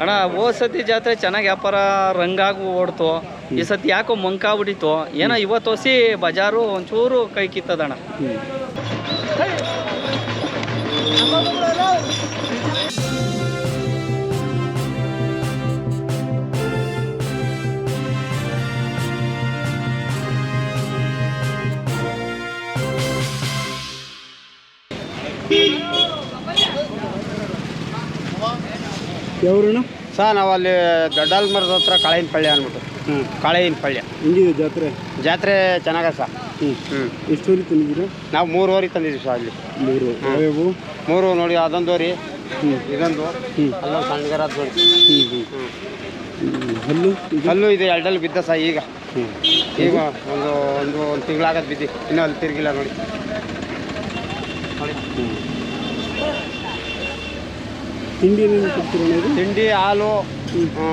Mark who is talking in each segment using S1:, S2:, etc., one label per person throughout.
S1: ಅಣ್ಣ ಹೋದ ಸತಿ ಜಾತ್ರೆ ಚೆನ್ನಾಗಿ ವ್ಯಾಪಾರ ರಂಗಾಗಿ ಓಡ್ತು. ಈ ಸತಿ ಯಾಕೋ ಮಂಕಾಗ್ಬಿಟ್ಟಿತ್ತು. ಏನೋ ಇವತ್ತು ಹೊಸಿ ಬಜಾರು ಒಂಚೂರು ಕೈ ಕಿತ್ತದಣ್ಣ
S2: ಯಾವ್ರಣ್ಣ?
S3: ಸರ್ ನಾವು ಅಲ್ಲಿ ದೊಡ್ಡಲ್ ಮರದ ಹತ್ರ ಕಾಳಿನ ಪಳ್ಳಿ ಅಂದ್ಬಿಟ್ಟು
S2: ಹ್ಞೂ
S3: ಕಾಳಿನ ಪಳ್ಯ
S2: ಹೆಂಗಿದೆ ಜಾತ್ರೆ?
S3: ಜಾತ್ರೆ ಚೆನ್ನಾಗ ಸರ್.
S2: ಹ್ಞೂ
S3: ಹ್ಞೂ
S2: ಊರಿಗೆ ತಂದಿದ್ದೀರಾ?
S3: ನಾವು ಮೂರುವರೆ ತಂದಿದ್ದೀವಿ ಸರ್ ಅಲ್ಲಿ.
S2: ಮೂರು ಯಾವ್ಯಾವು?
S3: ಮೂರು ನೋಡಿ ಅದೊಂದು ರೀ
S2: ಹ್ಞೂ
S3: ಇದೊಂದು
S2: ಹ್ಞೂ
S3: ಅಲ್ಲೊಂದು ಸಣ್ಣಗರ ನೋಡಿ.
S2: ಹ್ಞೂ ಹ್ಞೂ ಹ್ಞೂ ಹಲ್ಲು ಇದು?
S3: ಎರಡಲ್ಲಿ ಬಿದ್ದ ಸರ್ ಈಗ.
S2: ಹ್ಞೂ
S3: ಈಗ ಒಂದು ಒಂದು ಒಂದು ತಿಂಗಳಾಗದ್ ಬಿದ್ದಿ. ಇನ್ನೂ ಅಲ್ಲಿ ತಿರುಗಿಲ್ಲ ನೋಡಿ. ನೋಡಿ.
S2: ಹ್ಞೂ ತಿಂಡಿ ಏನೇನು ಕೊಡ್ತೀರಣ್ಣ ಇದು?
S3: ತಿಂಡಿ ಹಾಲು ಆ,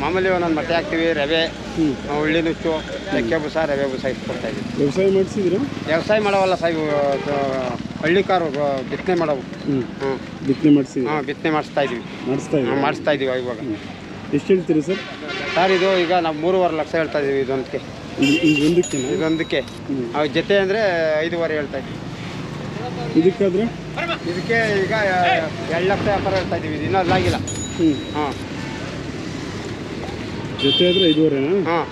S3: ಮಾಮೂಲಿ ಒಂದೊಂದು ಮೊಟ್ಟೆ ಹಾಕ್ತೀವಿ ರವೆ ಆ, ಉಳ್ಳಿ ನುಚ್ಚು ಚಕ್ಕೆ ಬುಸ ರವೆ ಬುಸ ಇಟ್ಕೊಡ್ತಾ ಕೊಡ್ತಾ ಇದ್ದೀವಿ
S2: ವ್ಯವಸಾಯ ಮಾಡಿಸಿದ್ರು
S3: ವ್ಯವಸಾಯ ಮಾಡೋವಲ್ಲ ಸರ್ ಇವು ಹಳ್ಳಿ ಕಾರು ಬಿತ್ತನೆ ಮಾಡೋವು.
S2: ಹ್ಞೂ ಬಿತ್ತನೆ ಮಾಡಿಸಿ
S3: ಹಾಂ ಬಿತ್ತನೆ ಮಾಡಿಸ್ತಾ ಇದ್ದೀವಿ
S2: ಮಾಡಿಸ್ತಾ ಇದ್ದೀವಿ
S3: ಮಾಡಿಸ್ತಾ ಇದ್ದೀವಿ ಇವಾಗ.
S2: ಎಷ್ಟು ಹೇಳ್ತೀರಿ ಸರ್?
S3: ಸರ್ ಇದು ಈಗ ನಾವು ಮೂರುವರೆ ಲಕ್ಷ ಹೇಳ್ತಾ ಇದ್ದೀವಿ ಇದೊಂದಕ್ಕೆ? ಇದೊಂದಕ್ಕೆ
S2: ಅವ್ರ
S3: ಅವ್ ಜೊತೆ ಅಂದರೆ ಐದೂವರೆ ಹೇಳ್ತಾ ಇದ್ದೀವಿ
S2: ಇದಕ್ಕಾದ್ರೆ?
S3: ಇದಕ್ಕೆ ಈಗ ಎರಡು ಲಕ್ಷ ವ್ಯಾಪಾರ ಹೇಳ್ತಾ ಇದೀವಿ ಇದು ಇನ್ನೂ ಅಲ್ಲಾಗಿಲ್ಲ
S2: ಹ್ಞೂ
S3: ಹಾಂ.
S2: ಜೊತೆ ಆದರೆ ಐದುವರೆನಾ?
S3: ಹಾಂ.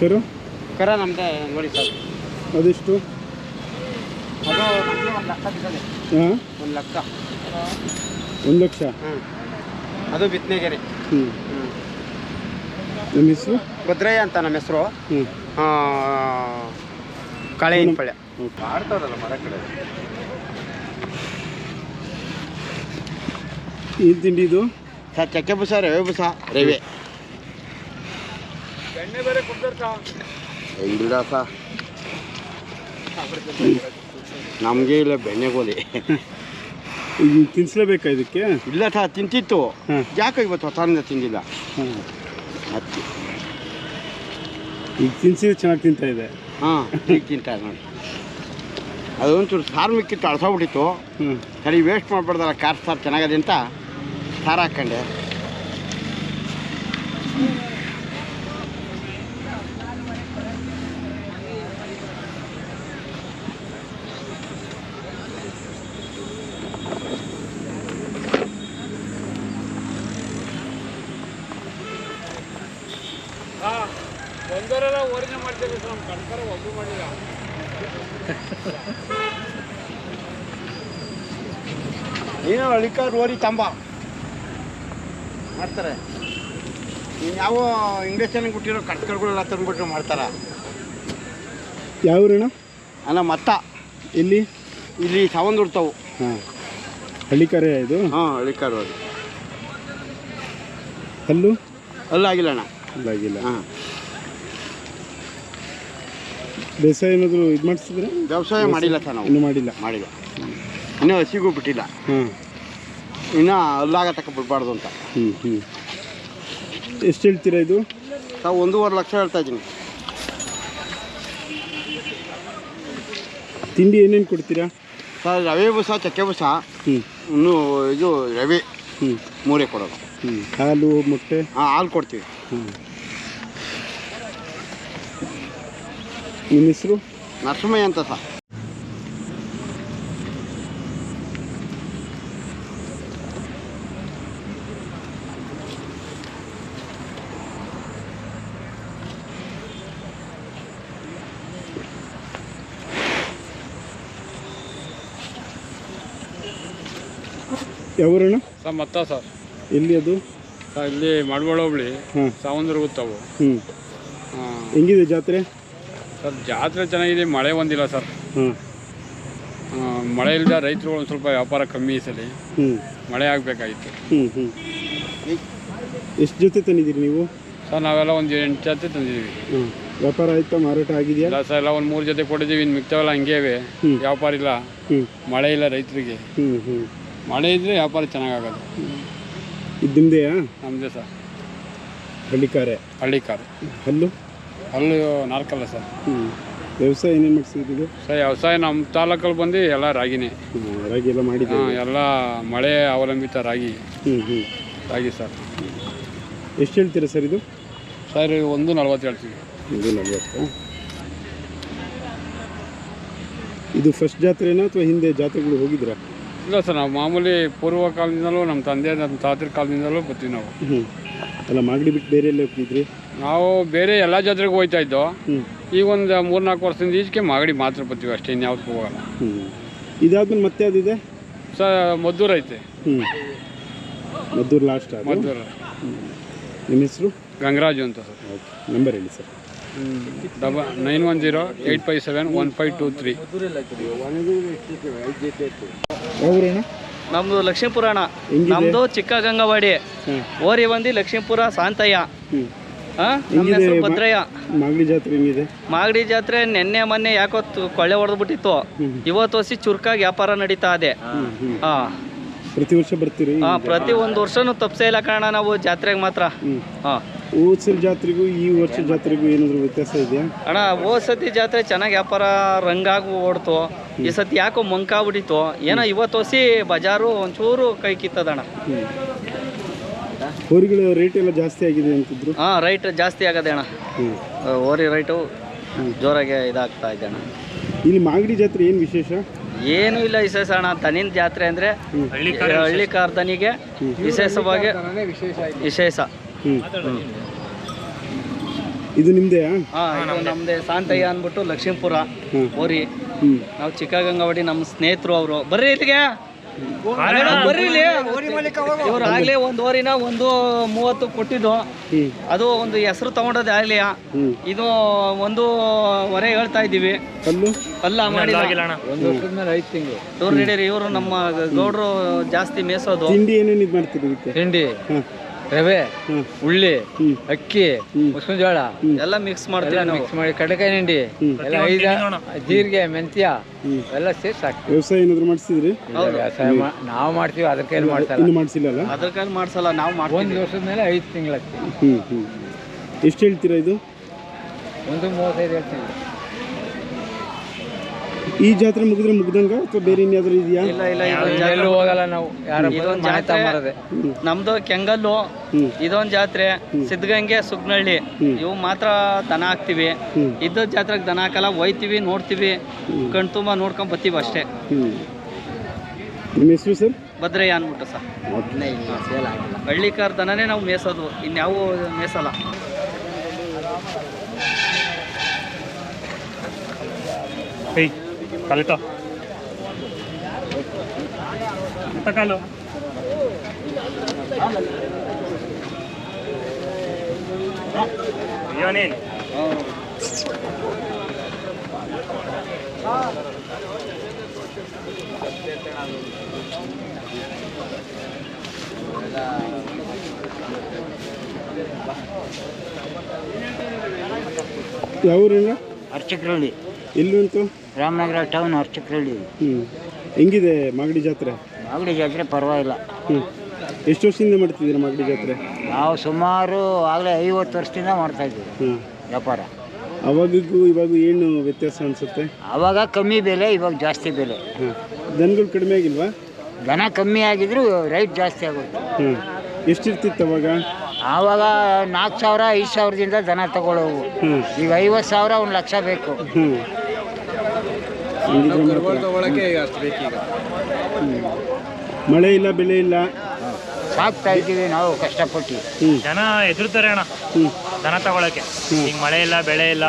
S2: ಸರ್
S3: ಕರ? ನಮ್ಮದೇ ನೋಡಿ ಸರ್.
S2: ಅದೆಷ್ಟು?
S3: ಅದು ನಮಗೆ ಒಂದು ಲಕ್ಷ ಬಿದ್ದದೆ.
S2: ಹಾಂ?
S3: ಒಂದು ಲಕ್ಷ.
S2: ಒಂದು ಲಕ್ಷ?
S3: ಹ್ಞೂ ಅದು ಬಿತ್ತನೆಗೆರೆ.
S2: ಹ್ಞೂ
S3: ಹ್ಞೂ
S2: ನಿಮ್ಮ ಹೆಸರು?
S3: ಭದ್ರಯ್ಯ ಅಂತ ನಮ್ಮ ಹೆಸರು. ಕಳೆಯಿನ ಪಳ್ಯ
S2: ಏನು ತಿಂಡಿ ಇದು?
S3: ಸರ್ ಚಕ್ಕೆ ಬುಸ ರವೆ ಬುಸ ರವೆ. ಇಲ್ಲ ಸರ್ ನಮಗೆ ಇಲ್ಲ ಬೆಣ್ಣೆ ಗೋಲಿ
S2: ತಿನ್ಸ್ಲೇಬೇಕಾ ತಿನ್ನಿಸ್ಲೇಬೇಕಾ ಇದಕ್ಕೆ?
S3: ಇಲ್ಲ ಸರ್ ತಿಂತಿತ್ತು. ಯಾಕೆ ಇವತ್ತು ಹೊತ್ತಾನಿಂದ ತಿಂದಿಲ್ಲ. ಹತ್ತಿ
S2: ಈಗ ತಿನ್ಸಿದ್ರೆ ಚೆನ್ನಾಗಿ ತಿಂತಾ ಇದೆ.
S3: ಹಾಂ ಈಗ ತಿಂತಾರೆ ನೋಡಿ. ಅದು ಒಂಚೂರು ಸಾರು ಮಿಕ್ಕಿತ್ತು ಅಳಸೋಗ್ಬಿಟ್ಟಿತ್ತು.
S2: ಹ್ಞೂ
S3: ಸರಿ ವೇಸ್ಟ್ ಮಾಡಬಾರ್ದಲ್ಲ ಕಾರ್ ಸಾರು ಚೆನ್ನಾಗದೆ ಅಂತ ಸಾರು ಹಾಕ್ಕೊಂಡೆ ನೀನು ಅಳಿಕ ರೋರಿ ತಂಬ. ಮಾಡ್ತಾರೆ. ಯಾವ ಇಂಗ್ಲೀಷಲ್ಲಿ ಕೊಟ್ಟಿರೋ ಕಟ್ಕಳ್ಗಳೆಲ್ಲ ತಂದ್ಬಿಟ್ಟು ಮಾಡ್ತಾರ.
S2: ಯಾವ ಊರಣ್ಣ
S3: ಅಲ್ಲ ಮತ್ತ.
S2: ಇಲ್ಲಿ
S3: ಇಲ್ಲಿ ಸವಂದ್ ಉಡ್ತಾವು
S2: ಹಾಂ. ಹಳ್ಳಿಕಾರೆ ಇದು?
S3: ಹಾಂ ಹಳ್ಳಿಕಾರು ಅಲ್ಲು?
S2: ಅಲ್ಲ
S3: ಅಲ್ಲಾಗಿಲ್ಲ ಅಣ್ಣ.
S2: ಅಲ್ಲಾಗಿಲ್ಲ
S3: ಹಾಂ.
S2: ಬೇಸಾಯ ಏನಾದರೂ ಇದು ಮಾಡಿಸಿದ್ರೆ?
S3: ವ್ಯವಸಾಯ ಮಾಡಿಲ್ಲ ಸರ್ ನಾವು.
S2: ಇನ್ನೂ ಮಾಡಿಲ್ಲ.
S3: ಮಾಡಿಲ್ಲ. ಇನ್ನೂ ಹಸಿಗೂ ಬಿಟ್ಟಿಲ್ಲ.
S2: ಹಾಂ.
S3: ಇನ್ನೂ ಅಲ್ಲಾಗ ತಕ್ಕ ಬಿಡಬಾರ್ದು ಅಂತ.
S2: ಹ್ಞೂ ಹ್ಞೂ ಎಷ್ಟು ಹೇಳ್ತೀರಾ ಇದು?
S3: ತಾವು ಒಂದೂವರೆ ಲಕ್ಷ ಹೇಳ್ತಾ ಇದ್ದೀನಿ.
S2: ತಿಂಡಿ ಏನೇನು ಕೊಡ್ತೀರಾ?
S3: ಸರ್ ರವೆ ಬುಸ ಚಕ್ಕೆ ಬುಸ
S2: ಹ್ಞೂ
S3: ಇನ್ನೂ ಇದು ರವೆ
S2: ಹ್ಞೂ
S3: ಮೂರೇ ಕೊಡೋದು.
S2: ಹ್ಞೂ ಹಾಲು ಮೊಟ್ಟೆ?
S3: ಹಾಂ ಹಾಲು ಕೊಡ್ತೀವಿ.
S2: ಹ್ಞೂ ನಿಮ್ಮ ಹೆಸರು?
S3: ನರಸಿಂಹಯ್ಯ ಅಂತ ಸರ್.
S2: ಯಾವೂರಣ್ಣ
S4: ಸರ್ ಮತ್ತ ಸರ್.
S2: ಎಲ್ಲಿ ಅದು?
S4: ಸರ್ ಇಲ್ಲಿ ಮಡವಾಳ ಹೋಬಳಿ.
S2: ಹಾಂ
S4: ಸಾವಂದ್ರ ಗೊತ್ತವು
S2: ಹ್ಞೂ. ಹೆಂಗಿದೆ ಜಾತ್ರೆ?
S4: ಸರ್ ಜಾತ್ರೆ ಚೆನ್ನಾಗಿದೆ ಮಳೆ ಒಂದಿಲ್ಲ ಸರ್.
S2: ಹಾಂ
S4: ಮಳೆ ಇಲ್ಲದ ರೈತರು ಒಂದು ಸ್ವಲ್ಪ ವ್ಯಾಪಾರ ಕಮ್ಮಿ ಸಲ.
S2: ಹ್ಞೂ.
S4: ಮಳೆ ಆಗಬೇಕಾಗಿತ್ತು
S2: ಹ್ಞೂ ಹ್ಞೂ. ಎಷ್ಟು ಜೊತೆ ತಂದಿದ್ದೀರಿ ನೀವು?
S4: ಸರ್ ನಾವೆಲ್ಲ ಒಂದು ಎಂಟು ಜಾತಿ ತಂದಿದ್ದೀವಿ.
S2: ಹ್ಞೂ. ವ್ಯಾಪಾರ ಆಯ್ತಾ ಮಾರಾಟ ಆಗಿದೆಯಾ?
S4: ಇಲ್ಲ ಸರ್ ಎಲ್ಲ ಒಂದು ಮೂರು ಜೊತೆ ಕೊಟ್ಟಿದ್ದೀವಿ ಇನ್ನು ಮಿಕ್ತವೆಲ್ಲ
S2: ಹಂಗೇವೆ.
S4: ವ್ಯಾಪಾರ ಇಲ್ಲ. ಮಳೆ ಇಲ್ಲ ರೈತರಿಗೆ.
S2: ಹ್ಞೂ ಹ್ಞೂ.
S4: ಮಳೆ ಇದ್ದರೆ ವ್ಯಾಪಾರ ಚೆನ್ನಾಗಾಗೋದು
S2: ಇದು ನಿಮ್ಮದೆಯಾ
S4: ನಮ್ಮದೇ ಸರ್
S2: ಹಳ್ಳಿಕಾರೆ
S4: ಹಳ್ಳಿ ಕಾರು.
S2: ಹಲ್ಲು?
S4: ಅಲ್ಲೂ ನಾಲ್ಕಲ್ಲ ಸರ್.
S2: ಹ್ಞೂ ವ್ಯವಸಾಯ ಏನೇನು ಮಾಡಿಸಿದ್ದೀವಿ
S4: ಸರ್ ವ್ಯವಸಾಯ ನಮ್ಮ ತಾಲೂಕಲ್ಲಿ ಬಂದು ಎಲ್ಲ ರಾಗಿನೇ.
S2: ರಾಗಿ ಎಲ್ಲ ಮಾಡಿ
S4: ಹಾಂ ಎಲ್ಲ ಮಳೆ ಅವಲಂಬಿತ ರಾಗಿ.
S2: ಹ್ಞೂ ಹ್ಞೂ
S4: ರಾಗಿ ಸರ್.
S2: ಎಷ್ಟು ಹೇಳ್ತೀರಾ ಸರ್ ಇದು?
S4: ಸರ್ ಒಂದು ನಲ್ವತ್ತು ಹೇಳ್ತೀವಿ.
S2: ಇದು ನಲ್ವತ್ತು. ಇದು ಫಸ್ಟ್ ಜಾತ್ರೆನಾ ಅಥವಾ ಹಿಂದೆ ಜಾತ್ರೆಗಳು ಹೋಗಿದ್ರಾ?
S4: ಇಲ್ಲ ಸರ್ ನಾವು ಮಾಮೂಲಿ ಪೂರ್ವ ಕಾಲದಿಂದಲೂ ನಮ್ಮ ತಂದೆ ನಮ್ಮ ತಾತರ ಕಾಲದಿಂದಲೂ ಬರ್ತೀವಿ ನಾವು.
S2: ಹ್ಞೂ ಅಲ್ಲ ಮಾಗಡಿ ಬಿಟ್ಟು ಬೇರೆ ಎಲ್ಲ ಹೋಗ್ತಿದ್ರಿ?
S4: ನಾವು ಬೇರೆ ಎಲ್ಲ ಜಾತ್ರೆಗೆ ಹೋಯ್ತಾ ಇದ್ದೋ ಈಗ ಒಂದು ಮೂರ್ನಾಲ್ಕು ವರ್ಷದಿಂದ ಈಚೆಗೆ ಮಾಗಡಿ ಮಾತ್ರ ಬರ್ತೀವಿ ಅಷ್ಟೇ ಇನ್ಯಾವ್ದಕ್ಕೂ ಹೋಗೋಲ್ಲ.
S2: ಹ್ಞೂ ಇದಾದ್ಮೇಲೆ ಮತ್ತೆ ಅದಿದೆ
S4: ಸರ್ ಮದ್ದೂರು ಐತೆ.
S2: ಹ್ಞೂ ಮದ್ದೂರು ಲಾಸ್ಟ್
S4: ಮದ್ದೂರು.
S2: ನಿಮ್ಮ ಹೆಸರು?
S4: ಗಂಗರಾಜು ಅಂತ ಸರ್.
S2: ಓಕೆ ನಂಬರ್ ಹೇಳಿ sir.
S4: Double nine one zero eight five seven one five two three
S1: ನಮ್ದು
S2: ಲಕ್ಷ್ಮೀಪುರಾಣ.
S1: ನಮ್ದು ಚಿಕ್ಕ ಗಂಗವಾಡಿ ಓರಿ ಬಂದಿ ಲಕ್ಷ್ಮೀಪುರ ಸಾಂತಯ್ಯ. ನಮ್ಮ ಹೆಸರು ಭದ್ರಯ್ಯ.
S2: ಮಾಗಡಿ ಜಾತ್ರೆ ಹೆಂಗಿದೆ?
S1: ಮಾಗಡಿ ಜಾತ್ರೆ ನಿನ್ನೆ ಮೊನ್ನೆ ಯಾಕೋ ಕೊಳ್ಳೆ ಹೊಡೆದ್ಬಿಟ್ಟಿತ್ತು.
S2: ಬಿಟ್ಟಿತ್ತು
S1: ಇವತ್ತು ವರ್ಷ ಚುರುಕಾಗಿ ವ್ಯಾಪಾರ ನಡೀತಾ ಇದೆ. ಹಾ.
S2: ಪ್ರತಿ ವರ್ಷ ಬರ್ತೀರಿ?
S1: ಹಾ ಪ್ರತಿ ಒಂದು ವರ್ಷನೂ ತಪ್ಸೇ ಇಲ್ಲ ಕಾರಣ ನಾವು ಜಾತ್ರೆಗೆ ಮಾತ್ರ. ಹಾ.
S2: ಹೋದ ಸಲ ಜಾತ್ರೆಗೂ ಈ ವರ್ಷ ಜಾತ್ರೆಗೂ ಏನಾದರೂ ವ್ಯತ್ಯಾಸ ಇದೆಯಾ?
S1: ಅಣ್ಣ ಹೋದ ಸತಿ ಜಾತ್ರೆ ಚೆನ್ನಾಗಿ ವ್ಯಾಪಾರ ರಂಗಾಗಿ ಓಡ್ತು. ಈ ಸತಿ ಯಾಕೋ ಮಂಕಾಗ್ಬಿಟ್ಟಿತ್ತು. ಏನೋ ಇವತ್ತು ಹೊಸಿ ಬಜಾರು ಒಂಚೂರು ಕೈ ಕಿತ್ತದಣ್ಣ
S2: ಹ್ಞೂ ಹೋರಿಗಳ ರೇಟ್ ಎಲ್ಲ ಜಾಸ್ತಿ ಆಗಿದೆ ಅಂತಿದ್ರು?
S1: ಹಾಂ ರೈಟ್ ಜಾಸ್ತಿ ಆಗದೆ ಅಣ್ಣ.
S2: ಹ್ಞೂ
S1: ಓರಿ ರೈಟು ಜೋರಾಗಿ ಇದಾಗ್ತಾ ಇದೆ ಅಣ್ಣ.
S2: ಇಲ್ಲಿ ಮಾಗಡಿ ಜಾತ್ರೆ ಏನು ವಿಶೇಷ?
S1: ಏನೂ ಇಲ್ಲ ವಿಶೇಷ ಅಣ್ಣ. ತನ್ನಿನ ಜಾತ್ರೆ ಅಂದರೆ ಹಳ್ಳಿ ಕಾರ್ದನಿಗೆ ವಿಶೇಷವಾಗಿ ವಿಶೇಷ.
S2: ಇದು
S1: ನಿಮ್ದೇ ನಮ್ದೇ ಸಾಂತಯ್ಯ ಅಂದ್ಬಿಟ್ಟು ಲಕ್ಷ್ಮೀಪುರ
S2: ಹ್ಮ್.
S1: ಓರಿ ನಾವು ಚಿಕ್ಕಗಂಗಾವಡಿ ನಮ್ಮ ಸ್ನೇಹಿತರು ಅವರು. ಬರ್ರಿ ಇಲ್ಲಿಗೆ. ಬರ್ರಿ ಇಲ್ಲಿ. ಇವ್ರು ಆಗ್ಲೇ ಒಂದ್ ಓರಿನ ಒಂದು ಮೂವತ್ತು ಕೊಟ್ಟಿದ್ದು. ಅದು ಒಂದು ಹೆಸರು ತಗೊಂಡದ ಆಗ್ಲಿ ಇದು ಒಂದು ಹೊರೆ ಹೇಳ್ತಾ ಇದೀವಿ
S2: ಅಲ್ಲೂ
S1: ನಡೀರಿ ಇವರು ನಮ್ಮ ಗೌಡ್ರು ಜಾಸ್ತಿ ಮೇಸೋದು
S2: ತಿಂಡಿ
S3: ರವೆ ಉಳ್ಳಿ
S2: ಹ್ಞೂ
S3: ಅಕ್ಕಿ. ಮುಸ್ಲಿಂ ಜೋಳ
S1: ಎಲ್ಲ ಮಿಕ್ಸ್ ಮಾಡ್ತೀವಿ
S3: ಮಿಕ್ಸ್ ಮಾಡಿ. ಕಡಕಾಯಿ ಹಿಂಡಿ. ಎಲ್ಲ ಐದ ಜೀರಿಗೆ ಮೆಂತ್ಯ. ಎಲ್ಲ ಸೇರಿ ಸಾಕು
S2: ವ್ಯವಸಾಯ ಏನಾದರೂ ಮಾಡಿಸಿದ್ರಿ?
S3: ವ್ಯವಸಾಯ ನಾವು ಮಾಡ್ತೀವಿ ಅದ್ರ ಕೈಲಿ ಮಾಡ್ತಾರ
S2: ಇನ್ನೂ ಮಾಡಿಸಿಲ್ಲಲ್ಲ?
S1: ಅದ್ರ ಕಾಲ ಮಾಡ್ಸಲ್ಲ ನಾವು ಮಾಡ್ತೀವಿ.
S3: ಒಂದು ವರ್ಷದ ಮೇಲೆ ಐದು
S2: ಹ್ಞೂ ಎಷ್ಟು ಹೇಳ್ತೀರಾ ಇದು?
S3: ಒಂದು ಮೂವತ್ತೈದು ಹೇಳ್ತೀವಿ
S2: ಈ ಜಾತ್ರೆ ಮುಗಿದ್ರೆ ಮುಗ್ದಂಗ ಅಥವಾ ಬೇರೆ ಇನ್ಯಾದ್ರೂ ಇದೆಯಾ?
S1: ಇಲ್ಲ ಇಲ್ಲ ಇದೊಂದು ಜಾತ್ರೆ
S3: ಎಲ್ಲೂ ಹೋಗಲ್ಲ ನಾವು. ಯಾರು
S1: ಇದೊಂದು
S3: ಮನೆ
S1: ಜಾತ್ರೆ ನಮ್ದು ಕೆಂಗಲ್ಲು
S2: ಇದೊಂದ್
S1: ಇದೊಂದು ಜಾತ್ರೆ ಸಿದ್ಧಗಂಗೆ ಸುಗ್ನಳ್ಳಿ. ಇವು ಮಾತ್ರ ದನ ಹಾಕ್ತಿವಿ. ಇದ್ದ ಜಾತ್ರೆಗೆ ದನ ಹಾಕಲ್ಲ ಒಯ್ತೀವಿ ನೋಡ್ತೀವಿ. ಕಣ್ ತುಂಬ ನೋಡ್ಕೊಂಡ್ ಬರ್ತೀವಿ ಅಷ್ಟೇ.
S2: ಹ್ಞೂ ನಿಮ್ಮ ಹೆಸರು ಸರ್?
S1: ಭದ್ರಯ್ಯ ಅನ್ಬಿಟ್ಟು ಸರ್. ಹಳ್ಳಿಕಾರ್ ದನನೇ ನಾವು ಮೇಸೋದು. ಇನ್ಯಾವು ಮೇಸಲ್ಲ.
S5: ಕಲಿತ. ಕಾಲು? ಇವನೇನು
S2: ಯಾವ ಊರಿಂದ
S6: ಅರ್ಚಕರಳ್ಳಿ.
S2: ಎಲ್ಲಿ
S6: ರಾಮನಗರ ಟೌನ್ ಅರ್ಚಕರಳ್ಳಿ.
S2: ಹ್ಞೂ ಹೆಂಗಿದೆ ಮಾಗಡಿ ಜಾತ್ರೆ?
S6: ಮಾಗಡಿ ಜಾತ್ರೆ ಪರವಾಗಿಲ್ಲ.
S2: ಹ್ಞೂ ಎಷ್ಟು ವರ್ಷದಿಂದ ಮಾಡ್ತಿದ್ದೀರಾ ಮಾಗಡಿ ಜಾತ್ರೆ?
S6: ನಾವು ಸುಮಾರು ಆಗಲೇ ಐವತ್ತು ವರ್ಷದಿಂದ ಮಾಡ್ತಾ ಇದ್ದೀವಿ
S2: ಹ್ಮ್.
S6: ವ್ಯಾಪಾರ.
S2: ಅವಾಗಿಗೂ ಇವಾಗ ಏನು ವ್ಯತ್ಯಾಸ ಅನಿಸುತ್ತೆ?
S6: ಆವಾಗ ಕಮ್ಮಿ ಬೆಲೆ ಇವಾಗ ಜಾಸ್ತಿ ಬೆಲೆ.
S2: ಹ್ಞೂ ದನಗಳು ಕಡಿಮೆ ಆಗಿಲ್ವಾ?
S6: ದನ ಕಮ್ಮಿ ಆಗಿದ್ರು ರೈಟ್ ಜಾಸ್ತಿ ಆಗುತ್ತೆ
S2: ಹ್ಞೂ ಎಷ್ಟಿರ್ತಿತ್ತು ಅವಾಗ?
S6: ಆವಾಗ ನಾಲ್ಕು ಸಾವಿರ ಐದು ಸಾವಿರದಿಂದ ದನ ತಗೊಳ್ಳೋವು. ಈಗ ಐವತ್ತು ಸಾವಿರ ಒಂದು ಲಕ್ಷ ಬೇಕು.
S2: ಹ್ಞೂ ಮಳೆ ಇಲ್ಲ ಬೆಳೆ ಇಲ್ಲ.
S6: ಸಾಕ್ತಾ ಇದ್ದೀವಿ ನಾವು ಕಷ್ಟಪಟ್ಟು.
S2: ಹ್ಞೂ
S5: ಜನ ಎದುರ್ತಾರೆ ಅಣ್ಣ.
S2: ಹ್ಞೂ
S5: ದನ ತಗೊಳಕ್ಕೆ. ಈಗ ಮಳೆ ಇಲ್ಲ ಬೆಳೆ ಇಲ್ಲ.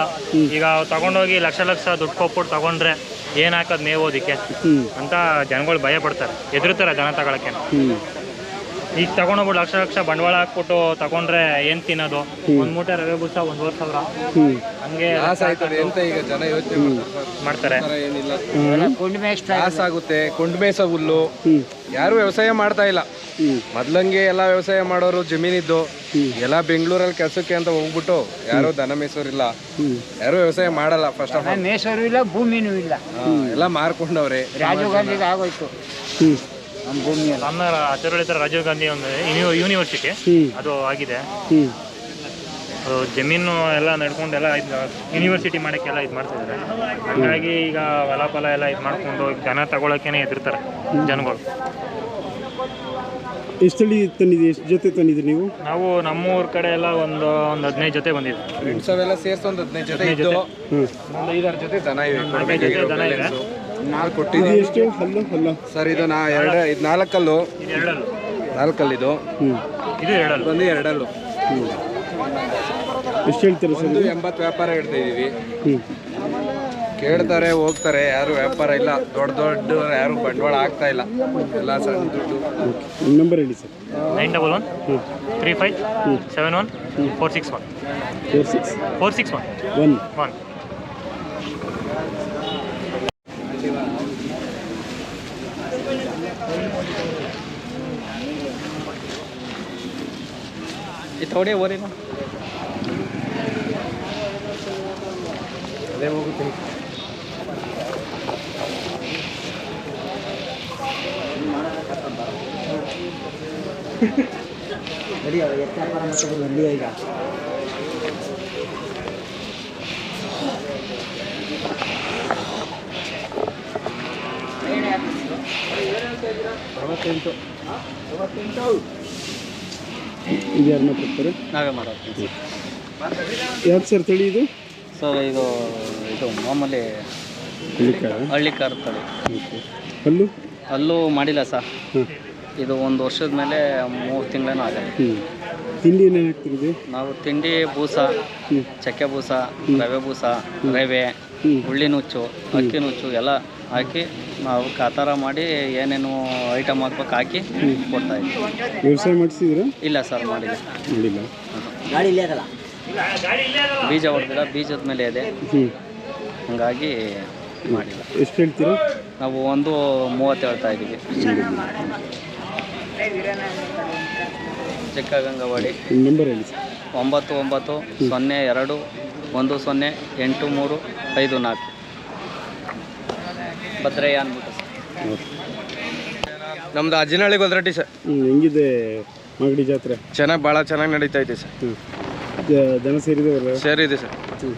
S5: ಈಗ ತಗೊಂಡೋಗಿ ಲಕ್ಷ ಲಕ್ಷ ದುಡ್ಡು ಕೊಟ್ಬಿಟ್ಟು ತಗೊಂಡ್ರೆ ಏನ್ ಹಾಕೋದ್ ಮೇವೋದಿಕ್ಕೆ
S2: ಹ್ಞೂ
S5: ಅಂತ ಜನಗಳು ಭಯ ಪಡ್ತಾರೆ. ಎದುರ್ತಾರೆ ದನ ತಗೊಳಕ್ಕೆ.
S2: ಹ್ಞೂ
S5: ಈಗ ತಗೊಂಡೋಗ್ಬಿಟ್ಟು ಲಕ್ಷ ಲಕ್ಷ ಬಂಡವಾಳ ಹಾಕ್ಬಿಟ್ಟು ತಗೊಂಡ್ರೆ ಏನ್ ತಿನ್ನೋದು? ಒಂದ್ ಮೂಟೆ ರವೆ ಬುಸ ಒಂದೂವರೆ ಸಾವಿರ.
S2: ಎಂತ
S5: ಹಂಗೆ ಮಾಡ್ತಾರೆ
S6: ಯೋಚನೆ ಮಾಡ್ತಾರೆ?
S7: ಲಾಸ್ ಆಗುತ್ತೆ. ಕೊಂಡು ಹುಲ್ಲು. ಯಾರು ವ್ಯವಸಾಯ ಮಾಡ್ತಾ ಇಲ್ಲ. ಮೊದ್ಲಂಗೆ ಎಲ್ಲ ವ್ಯವಸಾಯ ಮಾಡೋರು ಜಮೀನಿದ್ದು. ಎಲ್ಲ ಬೆಂಗಳೂರಲ್ಲಿ ಕೆಲಸಕ್ಕೆ ಅಂತ ಹೋಗ್ಬಿಟ್ಟು ಯಾರು ದನ
S2: ಮೇಸೋರಿಲ್ಲ
S7: ಯಾರು ವ್ಯವಸಾಯ ಮಾಡಲ್ಲ ಫಸ್ಟ್ ಆಫ್ ಆಲ್
S6: ಮೇಸರು ಇಲ್ಲ ಭೂಮಿನೂ ಇಲ್ಲ.
S7: ಎಲ್ಲ ಮಾರ್ಕೊಂಡವ್ರೆ.
S6: ರಾಜೀವ್ ಆಗೋಯ್ತು. ನಮ್ಮ
S5: ರಾಮನಗರ ಹತ್ತಿರ ರಾಜೀವ್ ಗಾಂಧಿ ಒಂದು ಯೂನಿವರ್ಸಿಟಿ ಅದು ಆಗಿದೆ. ಅದು ಜಮೀನು ಎಲ್ಲ ನಡ್ಕೊಂಡು ಎಲ್ಲ ಇದು ಯೂನಿವರ್ಸಿಟಿ ಮಾಡೋಕ್ಕೆಲ್ಲ ಇದು ಮಾಡ್ತಾ ಇದ್ದಾರೆ ಹಾಗಾಗಿ ಈಗ ಹೊಲ ಫಲ ಎಲ್ಲ ಇದು ಮಾಡ್ಕೊಂಡು ಜನ ತಗೊಳಕ್ಕೇನೆ ಎದುರ್ತಾರೆ ಜನಗಳು.
S2: ಎಷ್ಟು ಹಳ್ಳಿ ತಂದಿದ್ದೀರಿ ಎಷ್ಟು ಜೊತೆ ತಂದಿದ್ದೀರಿ ನೀವು?
S5: ನಾವು ನಮ್ಮೂರ ಕಡೆ ಎಲ್ಲ ಒಂದು ಒಂದು ಹದಿನೈದು ಜೊತೆ ಬಂದಿದ್ವಿ.
S7: ಫ್ರೆಂಡ್ಸ್ ಅವೆಲ್ಲ ಸೇರ್ಸಿ ಒಂದು ಹದಿನೈದು ಜೊತೆ ಇದ್ದು. ಒಂದು ಐದಾರು ಜೊತೆ ದನ ಇವೆ.
S5: ನಾಲ್ಕೈದು ಜೊತೆ ದನ ಇದೆ.
S2: ಇದು
S7: ಕೊಟ್ಟಿದ್ದೀವಿ
S2: ಎಷ್ಟು? ಹಲ್ಲು ಹಲ್ಲ.
S7: ಸರ್ ಇದು ನಾ ಎರಡು ಇದು ನಾಲ್ಕಲ್ಲು.
S5: ಇದು ಎರಡಲ್ಲು.
S7: ನಾಲ್ಕಲ್ಲಿದು.
S2: ಹ್ಞೂ
S5: ಇದು ಎರಡಲ್ಲು.
S7: ಬಂದು ಎರಡಲ್ಲು.
S2: ಹ್ಞೂ ಎಷ್ಟು ಹೇಳ್ತೀರಾ ಸರ್
S7: ಒಂದು ಎಂಬತ್ತು ವ್ಯಾಪಾರ ಹೇಳ್ತಾ
S2: ಹ್ಞೂ
S7: ಕೇಳ್ತಾರೆ ಹೋಗ್ತಾರೆ. ಯಾರು ವ್ಯಾಪಾರ ಇಲ್ಲ. ದೊಡ್ಡ ದೊಡ್ಡ ಯಾರು ಬಂಡವಾಳ ಆಗ್ತಾ ಇಲ್ಲ. ಎಲ್ಲ ಸಣ್ಣ ದುಡ್ಡು.
S2: ನಂಬರ್ ಹೇಳಿ ಸರ್.
S5: ನೈನ್ ಡಬಲ್ ಒನ್
S2: ಹ್ಞೂ
S5: three five seven one four six one.
S2: Four six?
S5: Four six one.
S2: One.
S5: One.
S1: ಈ ತೋಡೆ ಓರಿನ?
S7: ಅದೇ ಹೋಗುತ್ತೀನಿ.
S2: ಇದು ಯಾರನ್ನ ಕೊಡ್ತಾರೆ
S1: ನಾವೇ ಮಾಡೋದು
S2: ಯಾವ್ದು ಸರ್ ತಳಿ ಇದು?
S1: ಸರ್ ಇದು ಇದು ಮಾಮೂಲಿ ಹಳ್ಳಿಕಾರ್ ತಳಿ.
S2: ಅಲ್ಲೂ
S1: ಅಲ್ಲೂ ಮಾಡಿಲ್ಲ ಸರ್. ಇದು ಒಂದು ವರ್ಷದ ಮೇಲೆ ಮೂರು ತಿಂಗಳೇನೋ
S2: ಹ್ಞೂ ತಿಂಡಿ ಏನೇನು
S1: ನಾವು ತಿಂಡಿ ಬೂಸ ಚಕ್ಕೆ ಬೂಸ ರವೆ ಬೂಸ ರವೆ ಹುಳ್ಳಿ ನುಚ್ಚು ಅಕ್ಕಿ ನುಚ್ಚು ಎಲ್ಲ ಹಾಕಿ ನಾವು ಕಾತಾರ ಮಾಡಿ ಏನೇನು ಐಟಮ್ ಹಾಕ್ಬೇಕು ಹಾಕಿ ಕೊಡ್ತಾ ಇದ್ದೀವಿ
S2: ವ್ಯವಸಾಯ
S1: ಇಲ್ಲ ಸರ್ ಮಾಡಿಲ್ಲ.
S2: ಮಾಡಿಲ್ಲ.
S1: ಬೀಜ ಹೊಡೆದಿಲ್ಲ ಬೀಜದ ಮೇಲೆ ಇದೆ.
S2: ಹ್ಞೂ
S1: ಹಂಗಾಗಿ ಮಾಡಿಲ್ಲ.
S2: ಎಷ್ಟು ಹೇಳ್ತೀರಾ?
S1: ನಾವು ಒಂದು ಮೂವತ್ತು ಹೇಳ್ತಾ ಇದ್ದೀವಿ. ಚಿಕ್ಕಗಂಗವಾಡಿ.
S2: ನಂಬರ್ ಹೇಳಿ
S1: ಒಂಬತ್ತು ಒಂಬತ್ತು ಸೊನ್ನೆ ಎರಡು ಒಂದು ಸೊನ್ನೆ ಎಂಟು ಮೂರು ಐದು ನಾಲ್ಕು. ಭದ್ರಯ್ಯ ಅಂದ್ಬಿಟ್ಟು ಸರ್.
S7: ನಮ್ದು ಅಜ್ಜಿನಹಳ್ಳಿ ಗೊಲ್ರಟ್ಟಿ ಸರ್.
S2: ಹ್ಞೂ ಹೆಂಗಿದೆ ಮಗಡಿ ಜಾತ್ರೆ?
S7: ಚೆನ್ನಾಗಿ ಭಾಳ ಚೆನ್ನಾಗಿ ನಡೀತಾ ಇದೆ ಸರ್.
S2: ಹ್ಞೂ ದನ ಸೇರಿದವಲ್ಲ
S7: ಸೇರಿದೆ ಸರ್.
S2: ಹ್ಞೂ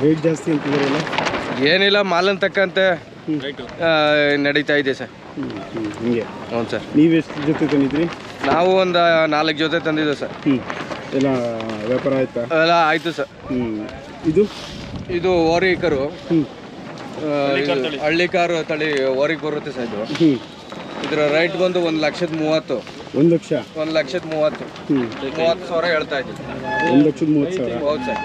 S2: ರೇಟ್ ಜಾಸ್ತಿ ಅಂತ
S7: ಏನಿಲ್ಲ ಮಾಲನ್ ತಕ್ಕಂತೆ ಆ, ನಡೀತಾ ಇದೆ ಸರ್.
S2: ಹ್ಞೂ ಹ್ಞೂ ಹಿಂಗೆ.
S7: ಹ್ಞೂ ಸರ್.
S2: ನೀವೆಷ್ಟು ಜೊತೆ ತಂದಿದ್ರಿ?
S7: ನಾವು ಒಂದು ನಾಲ್ಕು ಜೊತೆ ತಂದಿದ್ದು ಸರ್.
S2: ಹ್ಞೂ ಎಲ್ಲ ವ್ಯಾಪಾರ ಆಯ್ತಾ?
S7: ಎಲ್ಲ ಆಯಿತು ಸರ್.
S2: ಹ್ಞೂ ಇದು?
S7: ಇದು ಓರಿಕರು
S2: ಹ್ಞೂ
S7: ಹಳ್ಳಿಕಾರು ತಳಿ. ಹೊರಗೆ ಬರುತ್ತೆ ಸರ್ ಇದು.
S2: ಹ್ಞೂ
S7: ಇದರ ರೈಟ್ ಬಂದು ಒಂದು ಲಕ್ಷದ ಮೂವತ್ತು.
S2: ಒಂದು ಲಕ್ಷ?
S7: ಒಂದು ಲಕ್ಷದ ಮೂವತ್ತು.
S2: ಹ್ಞೂ
S7: ಮೂವತ್ತು ಸಾವಿರ ಹೇಳ್ತಾ ಇದ್ದೀವಿ
S2: ಒಂದು ಲಕ್ಷದ ಮೂವತ್ತು ಸಾವಿರ?
S7: ಹೌದು ಸರ್.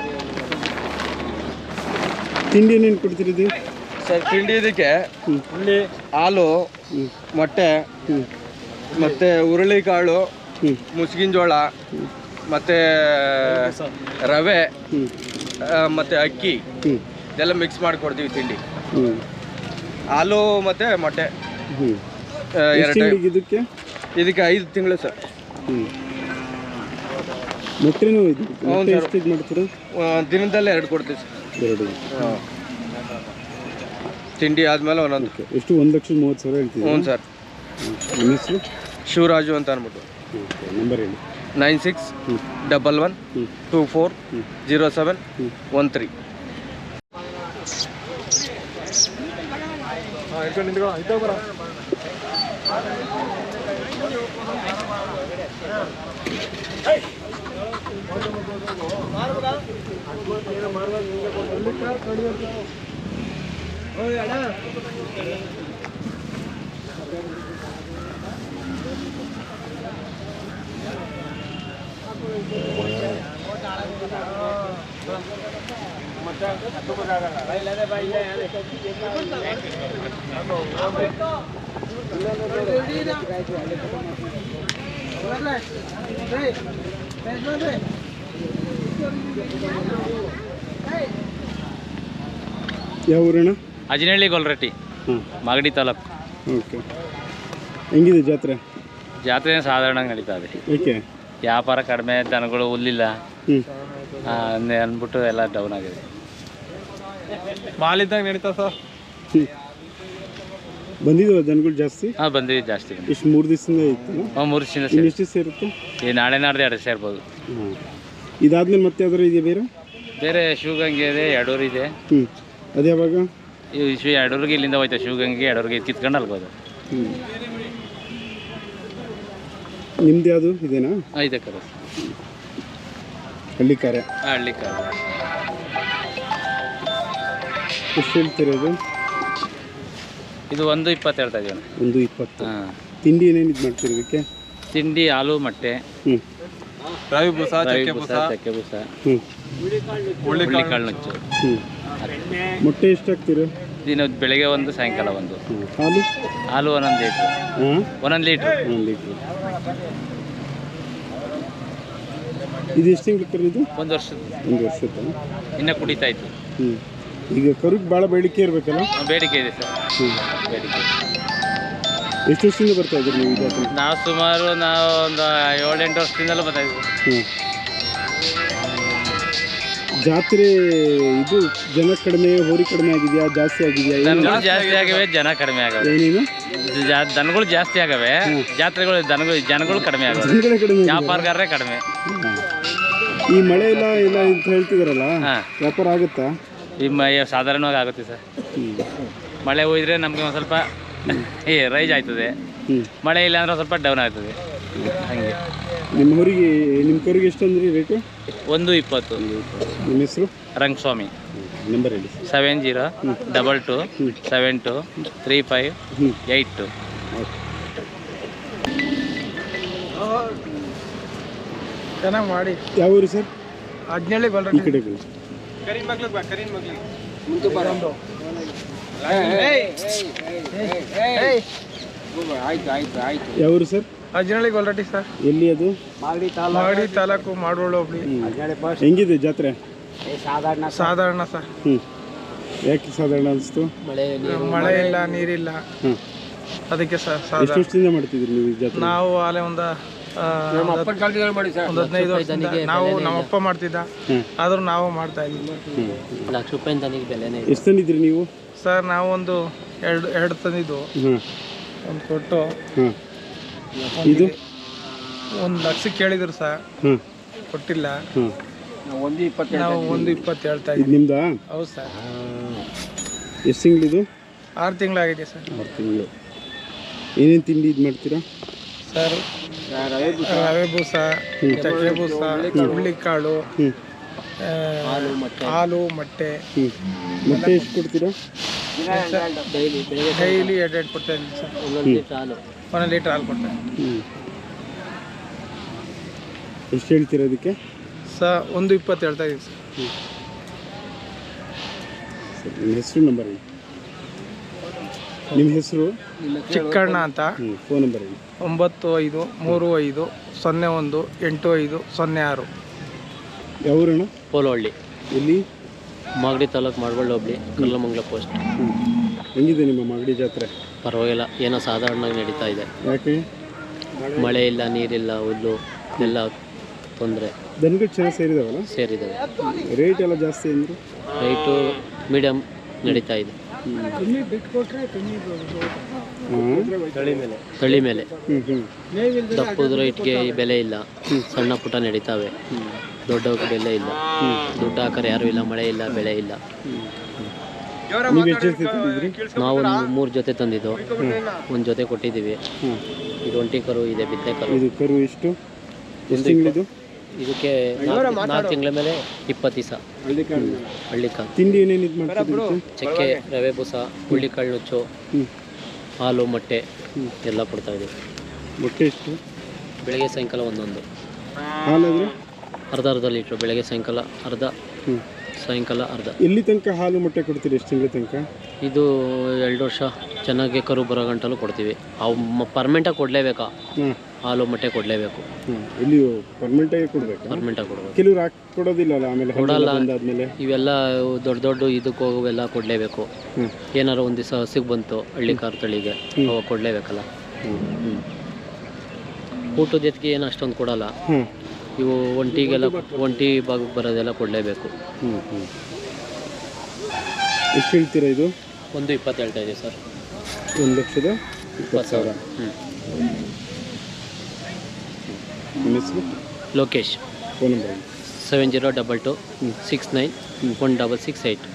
S2: ತಿಂಡಿ ಏನೇನು ಕೊಡ್ತೀರಿ ಇದು
S7: ಸರ್ ತಿಂಡಿ ಇದಕ್ಕೆ ಹಾಲು ಮೊಟ್ಟೆ
S2: ಮತ್ತೆ
S7: ಮತ್ತು ಹುರುಳಿಕಾಳು
S2: ಮುಸುಗಿನ
S7: ಮುಸ್ಕಿನ ಜೋಳ ಮತ್ತೆ ರವೆ ಮತ್ತೆ ಮತ್ತು ಅಕ್ಕಿ.
S2: ಹ್ಞೂ
S7: ಇದೆಲ್ಲ ಮಿಕ್ಸ್ ಮಾಡಿ ಕೊಡ್ತೀವಿ ತಿಂಡಿ.
S2: ಹ್ಞೂ
S7: ಹಾಲು ಮತ್ತು ಮೊಟ್ಟೆ.
S2: ಹ್ಞೂ
S7: ಎರಡು
S2: ಇದಕ್ಕೆ?
S7: ಇದಕ್ಕೆ ಐದು ತಿಂಗಳು ಸರ್.
S2: ಹ್ಞೂ ಮೊಟ್ಟೆನೂ ಇದು?
S7: ಹೌದು
S2: ಮೊಟ್ಟೆ
S7: ಸರ್.
S2: ಎಷ್ಟು ಇದು ಮಾಡ್ತೀರಾ?
S7: ದಿನದಲ್ಲಿ ಎರಡು ಕೊಡ್ತೀವಿ ಸರ್.
S2: ಎರಡು.
S7: ಹಾಂ. ತಿಂಡಿ ಆದಮೇಲೆ ಒಂದೊಂದು.
S2: ಎಷ್ಟು? ಒಂದು ಲಕ್ಷದ ಮೂವತ್ತು ಸಾವಿರ ಹೇಳ್ತೀವಿ
S7: ಹ್ಞೂ ಸರ್.
S2: ನಿಮ್ಮ ಹೆಸರು?
S7: ಶಿವರಾಜು ಅಂತ ಅಂದ್ಬಿಟ್ಟು
S2: ನಂಬರ್ ಹೇಳಿ.
S7: Nine six double one two four zero seven
S2: ಹ್ಞೂ
S7: ಒನ್ ತ್ರೀ. ಇಟ್ಕೊಂಡು ನಿಂತ್ಕೊ. ಇದ್ದಾಗ ಬರ.
S2: ಮಾಡ್ಬೋದು ಯಾವ ಊರಣ್ಣ?
S1: ಅಜನಹಳ್ಳಿ ಗೊಲ್ರಟ್ಟಿ ಮಾಗಡಿ ತಾಲೂಕು.
S2: ಓಕೆ. ಹೆಂಗಿದೆ ಜಾತ್ರೆ?
S1: ಜಾತ್ರೆ ಸಾಧಾರಣ ನಡೀತಾ ಇದೆ.
S2: ಏಕೆ?
S1: ವ್ಯಾಪಾರ ಕಡಿಮೆ ದನಗಳು ಹುಲ್ಲಿಲ್ಲ. ಅಂದ್ಬಿಟ್ಟು ಎಲ್ಲ ಡೌನ್ ಆಗಿದೆ.
S7: ಮಾಲಿದ್ದಾಗ ನಡೀತಾ ಸರ್?
S2: ಹ್ಞೂ ಜನಗಳು ದನಗಳು ಜಾಸ್ತಿ?
S1: ಹಾಂ ಬಂದಿದ್ದು ಜಾಸ್ತಿ
S2: ಇಷ್ಟು ಮೂರು ದಿವಸದಿಂದ ಇತ್ತು?
S1: ಹಾಂ ಮೂರು ದಿನ
S2: ದಿವಸ ಇರುತ್ತೆ?
S1: ಈ ನಾಳೆ ನಾಡ್ದು ಎರಡು ಸೇರ್ಬೋದು
S2: ಇದಾದ್ಮೇಲೆ ಮತ್ತೆ ಯಾವ್ದಾರು ಇದೆಯಾ ಬೇರೆ?
S8: ಬೇರೆ ಶಿವಗಂಗೆ ಇದೆ ಎರಡೂರು ಇದೆ.
S2: ಹ್ಞೂ ಅದು ಯಾವಾಗ?
S8: ಈ ಶಿವ ಎರಡೂರಿಗೆ ಇಲ್ಲಿಂದ ಹೋಯ್ತಾ ಶಿವಗಂಗೆ ಎರಡೂರಿಗೆ ಕಿತ್ಕೊಂಡು ಅಲ್ಬೋದು.
S2: ಹ್ಞೂ ನಿಮ್ದು ಯಾವುದು? ಇದೇನಾ?
S8: ಐತೆ ಕರೆ.
S2: ಹಳ್ಳಿ ಕಾರ್ಯ
S8: ಹಳ್ಳಿ ಕಾಲ
S2: ಎಷ್ಟು ಹೇಳ್ತೀರಾ ಇದು?
S8: ಇದು ಒಂದು ಇಪ್ಪತ್ತು ಹೇಳ್ತಾ ಇದೀವಿ
S2: ಒಂದು ಇಪ್ಪತ್ತು.
S8: ಹಾಂ.
S2: ತಿಂಡಿ ಏನೇನು ಇದು ಮಾಡ್ತೀರಿ ಇದಕ್ಕೆ?
S8: ತಿಂಡಿ ಆಲೂ ಮೊಟ್ಟೆ.
S2: ಹ್ಞೂ
S7: ರವಿ ಬೂಸ
S8: ರಾಗಿ ಬೂಸ ಚಕ್ಕೆ ಬೂಸ.
S2: ಹ್ಞೂ
S8: ನುಚ್ಚು.
S2: ಹ್ಞೂ ಮೊಟ್ಟೆ ಎಷ್ಟು ಹಾಕ್ತೀರಾ?
S8: ದಿನ ಬೆಳಗ್ಗೆ ಒಂದು ಸಾಯಂಕಾಲ ಒಂದು.
S2: ಹ್ಞೂ ಹಾಲು?
S8: ಹಾಲು ಒಂದೊಂದು ಲೀಟ್ರ್.
S2: ಹಾಂ?
S8: ಒಂದೊಂದು ಲೀಟ್ರ್.
S2: ಒಂದು ಲೀಟ್ರ್. ಇದು ಎಷ್ಟು ತಿಂಗಳು ಕರು ಇದು
S8: ಒಂದು ವರ್ಷದ
S2: ಒಂದು ವರ್ಷದ
S8: ಇನ್ನೂ ಕುಡಿತಾ ಇತ್ತು
S2: ಹ್ಞೂ ಈಗ ಕರುಗೆ ಭಾಳ ಬೇಡಿಕೆ ಇರಬೇಕಲ್ಲ?
S8: ಬೇಡಿಕೆ ಇದೆ ಸರ್. ಬೇಡಿಕೆ.
S2: ಎಷ್ಟು ವರ್ಷದಿಂದ ಬರ್ತಾ ಇದ್ದೀರಿ ನೀವು ಜಾತ್ರೆ?
S8: ನಾವು ಸುಮಾರು ನಾವು ಒಂದು ಏಳೆಂಟು ವರ್ಷದಿಂದಲೂ ಬರ್ತಾ ಇದ್ವಿ
S2: ಹ್ಞೂ ಜಾತ್ರೆ ಇದು ಜನ ಕಡಿಮೆ ಹೋರಿ ಕಡಿಮೆ ಆಗಿದೆಯಾ ಜಾಸ್ತಿ ಆಗಿದೆಯಾ? ಏನು?
S8: ದನಗಳು ಜಾಸ್ತಿ ಆಗಿವೆ ಜನ ಕಡಿಮೆ ಆಗವೆ.
S2: ಏನೇನು?
S8: ಜಾ- ದನಗಳು ಜಾಸ್ತಿ ಆಗವೆ. ಜಾತ್ರೆಗಳು ದನಗಳು ಜನಗಳು ಕಡಿಮೆ ಆಗವೆ.
S2: ಜನಗಳೇ ಕಡಿಮೆ ಆಗಿದೆಯಾ?
S8: ವ್ಯಾಪಾರಗಾರರೇ ಕಡಿಮೆ.
S2: ಈ ಮಳೆ ಇಲ್ಲ ಇಲ್ಲ ಅಂತ ಹೇಳ್ತಿದಾರಲ್ಲ?
S8: ಹಾ.
S2: ವ್ಯಾಪಾರ ಆಗುತ್ತಾ?
S8: ಈ ಮ ಸಾಧಾರಣವಾಗಿ ಆಗುತ್ತೆ ಸರ್. ಮಳೆ ಹೋಯಿದ್ರೆ ನಮಗೆ ಒಂದು ಸ್ವಲ್ಪ ಏ ರೈಜ್ ಆಯ್ತದೆ. ಮಳೆ ಇಲ್ಲ ಅಂದ್ರೆ ಸ್ವಲ್ಪ ಡೌನ್ ಆಗ್ತದೆ. ಹಾಗೆ.
S2: ನಿಮ್ಮ ಊರಿಗೆ ನಿಮ್ಮ ಕೂರಿಗೆ ಎಷ್ಟು ರೇಟಿ ರೇಟು
S8: ಒಂದು ಇಪ್ಪತ್ತು.
S2: ನಿಮ್ಮ ಹೆಸರು?
S8: ರಂಗಸ್ವಾಮಿ.
S2: ನಂಬರ್ ಹೇಳಿ
S8: seven zero double two seven two three five eight two
S9: ಚೆನ್ನಾಗಿ ಮಾಡಿ.
S2: ಯಾವ ಊರು ಸರ್
S9: ಹದಿನೇಳಿ
S2: ಈ ಕಡೆ ಬನ್ನಿ ಆಯ್ತು ಊರು ಸರ್?
S9: ಹದಿನೇಳಿ ಆಲ್ರೆಡಿ ಸರ್
S2: ಎಲ್ಲಿ ಅದು?
S9: ಮಾಗಡಿ ತಾಲೂಕು. ಮಾಡೋಳು
S2: ಹೆಂಗಿದೆ ಜಾತ್ರೆ?
S9: ಸಾಧಾರಣ ಸರ್
S2: ಹ್ಞೂ ಯಾಕೆ ಸಾಧಾರಣ ಅನಿಸ್ತು?
S9: ಮಳೆ ಇಲ್ಲ ನೀರಿಲ್ಲ.
S2: ಹ್ಞೂ
S9: ಅದಕ್ಕೆ ಸರ್
S2: ಎಷ್ಟು
S9: ಸಾಧಾರಣ.
S2: ಮಾಡ್ತಿದ್ರಿ ನೀವು ಈ ಜಾತ್ರೆ?
S9: ನಾವು ಅಲ್ಲೇ ಒಂದು ಒಂದು ಹದಿನೈದು ವರ್ಷದಿಂದ ನಾವು ನಮ್ಮಪ್ಪ ಮಾಡ್ತಿದ್ದ
S2: ಮಾಡ್ತಿದ್ದಾ
S9: ಆದ್ರೂ ನಾವು ಮಾಡ್ತಾ ಇದ್ವಿ.
S8: ಲಕ್ಷ ರೂಪಾಯಿ ಬೆಲೆನೇ
S2: ಎಷ್ಟು ತಂದಿದ್ರಿ ನೀವು?
S9: ಸರ್ ನಾವು ಒಂದು ಎರಡು ಎರಡು ತಂದಿದ್ದು. ಒಂದು ಕೊಟ್ಟು
S2: ಇದು?
S9: ಒಂದು ಲಕ್ಷಕ್ಕೆ ಕೇಳಿದ್ರು ಸರ್. ಕೊಟ್ಟಿಲ್ಲ.
S2: ಹಾಂ
S9: ನಾವು ಒಂದು ಇಪ್ಪತ್ತು ಹೇಳ್ತಾ ಇದ್ದೀವಿ.
S2: ನಿಮ್ದಾ?
S9: ಹೌದು ಸರ್.
S2: ಎಷ್ಟು ತಿಂಗಳಿದು
S9: ಆರು ತಿಂಗಳಾಗಿದೆ ಸರ್.
S2: ಆರು ತಿಂಗಳು. ಏನೇನು ತಿಂಡಿ ಇದು ಮಾಡ್ತೀರಾ?
S9: ಸರ್ ರವೆ ಬೂಸ ಚಕ್ಕೆ ಬೂಸ ಹುಳ್ಳಿಕಾಳು
S2: ಕಾಳು
S9: ಆ, ಹಾಲು ಮೊಟ್ಟೆ.
S2: ಮೊಟ್ಟೆ. ಎಷ್ಟು ಕೊಡ್ತೀರಾ?
S9: ಡೈಲಿ ಎರಡು ಎರಡು ಕೊಡ್ತಾ ಇದ್ದೀವಿ ಸರ್. ಒಂದೊಂದು ಲೀಟ್ರ್ ಹಾಲು. ಕೊಡ್ತಾ ಇದ್ದೀವಿ
S2: ಹ್ಞೂ ಎಷ್ಟು ಹೇಳ್ತೀರಾ ಅದಕ್ಕೆ?
S9: ಸರ್ ಒಂದು ಇಪ್ಪತ್ತು ಹೇಳ್ತಾ ಇದ್ದೀವಿ ಸರ್.
S2: ಹೆಸರು ನಂಬರ್ ಹೇಳಿ ನಿಮ್ಮ ಹೆಸರು?
S9: ಚಿಕ್ಕಣ್ಣ ಅಂತ.
S2: ಫೋನ್ ನಂಬರ್
S9: ಒಂಬತ್ತು ಐದು ಮೂರು ಐದು ಸೊನ್ನೆ ಒಂದು ಎಂಟು ಐದು ಸೊನ್ನೆ ಆರು.
S2: ಯಾವೂರಣ್ಣ
S8: ಪೋಲಹಳ್ಳಿ
S2: ಎಲ್ಲಿ?
S8: ಮಾಗಡಿ ತಾಲೂಕು ಮಾಡ್ಬಳ್ಳಿ ಹೋಗ್ಲಿ ಕಲ್ಲಮಂಗ್ಲ ಪೋಸ್ಟ್.
S2: ಹೆಂಗಿದೆ ನಿಮ್ಮ ಮಾಗಡಿ ಜಾತ್ರೆ?
S8: ಪರವಾಗಿಲ್ಲ ಏನೋ ಸಾಧಾರಣವಾಗಿ ನಡೀತಾ ಇದೆ.
S2: ಯಾಕೆ?
S8: ಮಳೆ ಇಲ್ಲ ನೀರಿಲ್ಲ ಹುಲ್ಲು ಎಲ್ಲ ತೊಂದರೆ.
S2: ದನಗಳು ಚೆನ್ನಾಗಿ ಸೇರಿದಾವಲ್ಲ?
S8: ಸೇರಿದ್ದಾವೆ
S2: ರೇಟ್ ಎಲ್ಲ ಜಾಸ್ತಿ ಅಂದ್ರೆ?
S8: ರೈಟು ಮೀಡಿಯಮ್ ನಡೀತಾ ಇದೆ. ತಳಿ ಮೇಲೆ.
S2: ಹ್ಞೂ ಹ್ಞೂ
S8: ದಪ್ಪದ ರೈಟ್ಗೆ ಬೆಲೆ ಇಲ್ಲ. ಸಣ್ಣ ಪುಟ್ಟ ನಡೀತಾವೆ. ದೊಡ್ಡ ಬೆಲೆ ಇಲ್ಲ. ದುಡ್ಡು ಹಾಕರ್ ಯಾರು ಇಲ್ಲ ಮಳೆ ಇಲ್ಲ ಬೆಳೆ ಇಲ್ಲ.
S2: ನೀವು
S8: ಮೂರು ಜೊತೆ ತಂದಿದ್ದು. ಒಂದು ಜೊತೆ ಕೊಟ್ಟಿದ್ದೀವಿ.
S2: ಹ್ಞೂ
S8: ಇದು ಒಂಟಿ ಕರು ಇದೆ ಬಿತ್ತೆ ಕರು.
S2: ಇದು ಕರು ಎಷ್ಟು? ಎಷ್ಟು
S8: ಇದಕ್ಕೆ ನಾಲ್ಕು ತಿಂಗಳ ಮೇಲೆ ಇಪ್ಪತ್ತು ದಿವಸ. ಹಳ್ಳಿ ಕಾಳು
S2: ತಿಂಡಿ ಏನೇನು ಇದು ಮಾಡ್ತಿದ್ರಿ
S8: ಚಕ್ಕೆ ರವೆ ಬೂಸ ಹುಳ್ಳಿಕಾಳು ನುಚ್ಚು ಹಾಲು ಮೊಟ್ಟೆ ಎಲ್ಲ ಕೊಡ್ತಾ ಇದ್ದೀವಿ.
S2: ಮೊಟ್ಟೆ ಎಷ್ಟು?
S8: ಬೆಳಗ್ಗೆ ಸಾಯಂಕಾಲ ಒಂದೊಂದು.
S2: ಹಾಲಾದರೆ?
S8: ಅರ್ಧ ಅರ್ಧ ಲೀಟ್ರು. ಬೆಳಗ್ಗೆ ಸಾಯಂಕಾಲ ಅರ್ಧ.
S2: ಹ್ಞೂ
S8: ಸಾಯಂಕಾಲ ಅರ್ಧ.
S2: ಎಲ್ಲಿ ತನಕ ಹಾಲು ಮೊಟ್ಟೆ ಕೊಡ್ತೀರಿ ಎಷ್ಟು ತಿಂಗಳ ತನಕ?
S8: ಇದು ಎರಡು ವರ್ಷ ಚೆನ್ನಾಗಿ ಕರು ಬರೋ ಗಂಟಲು ಕೊಡ್ತೀವಿ. ಅವು ಪರ್ಮೆಂಟಾಗಿ ಕೊಡಲೇಬೇಕಾ?
S2: ಹಾಂ
S8: ಹಾಲು ಮೊಟ್ಟೆ ಕೊಡಲೇಬೇಕು.
S2: ಇಲ್ಲಿ ಪರ್ಮನೆಂಟಾಗಿ ಕೊಡಬೇಕು.
S8: ಪರ್ಮೆಂಟಾಗಿ ಕೊಡಬೇಕು.
S2: ಕೆಲವ್ರು ಹಾಕಿ ಕೊಡೋದಿಲ್ಲಲ್ಲ ಆಮೇಲೆ
S8: ಕೊಡಲ್ಲ. ಇವೆಲ್ಲ ದೊಡ್ಡ ದೊಡ್ಡ ಇದಕ್ಕೆ ಹೋಗುವೆಲ್ಲ ಕೊಡಲೇಬೇಕು. ಏನಾರು ಒಂದು ದಿವಸ ಹಸಿಗೆ ಬಂತು ಹಳ್ಳಿ ಕಾರ್ ತಳಿಗೆ ಅವಾಗ ಕೊಡಲೇಬೇಕಲ್ಲ.
S2: ಹ್ಞೂ
S8: ಹ್ಞೂ ಊಟದ ಜೊತೆಗೆ ಏನು ಅಷ್ಟೊಂದು ಕೊಡಲ್ಲ. ಇವು ಒಂಟಿಗೆಲ್ಲ ಒಂಟಿ ಭಾಗಕ್ಕೆ ಬರೋದೆಲ್ಲ ಕೊಡಲೇಬೇಕು.
S2: ಹ್ಞೂ ಹ್ಞೂ ಎಷ್ಟು ಹೇಳ್ತೀರಾ ಇದು?
S8: ಒಂದು ಇಪ್ಪತ್ತು ಹೇಳ್ತಾ ಇದೆ ಸರ್.
S2: ಒಂದು ಲಕ್ಷದ ಇಪ್ಪತ್ತು ಸಾವಿರ.
S8: ಹ್ಞೂ
S2: ನಿಮ್ಮ ಹೆಸರು?
S8: Lokesh.
S2: Phone number
S8: seven zero double two six nine one double six eight